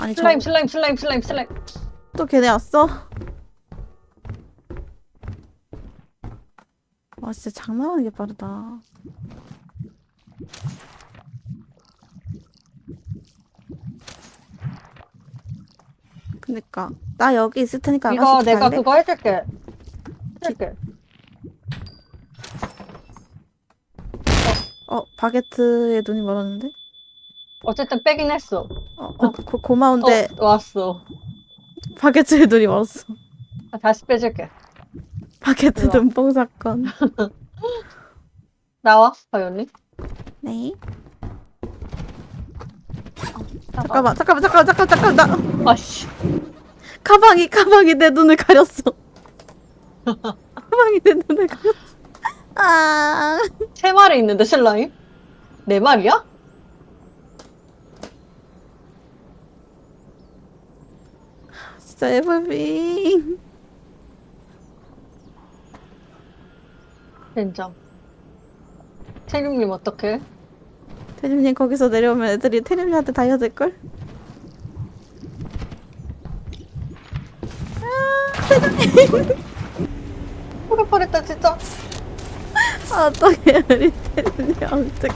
아니 저, 슬라임 슬라임 슬라임 슬라임 슬라임 또 걔네 왔어? 와 진짜 장난 아니게 빠르다 그니까 나 여기 있을 테니까 이거 아가씨 내가 갈래? 그거 해줄게 해줄게 어 바게트에 눈이 멀었는데? 어쨌든 빼긴 했어 어, 어 고, 고마운데 어 왔어 바게트에 눈이 멀었어 아, 다시 빼줄게 바게트 우와. 눈뽕 사건 나와 바이올린 네 나와. 잠깐만 잠깐만 잠깐만 잠깐만 잠깐만 나 아씨 가방이 가방이 내 눈을 가렸어. 가방이 내 눈을 가렸어. 아 세 마리 있는데 슬라임? 네 마리야? 진짜 에브빙. 진짜 태경님 어떡해? 태림님 거기서 내려오면 애들이 태림님한테 달려들 걸? 포기 뻔했다 진짜 아 어떡해 우리 태림님 어떡해.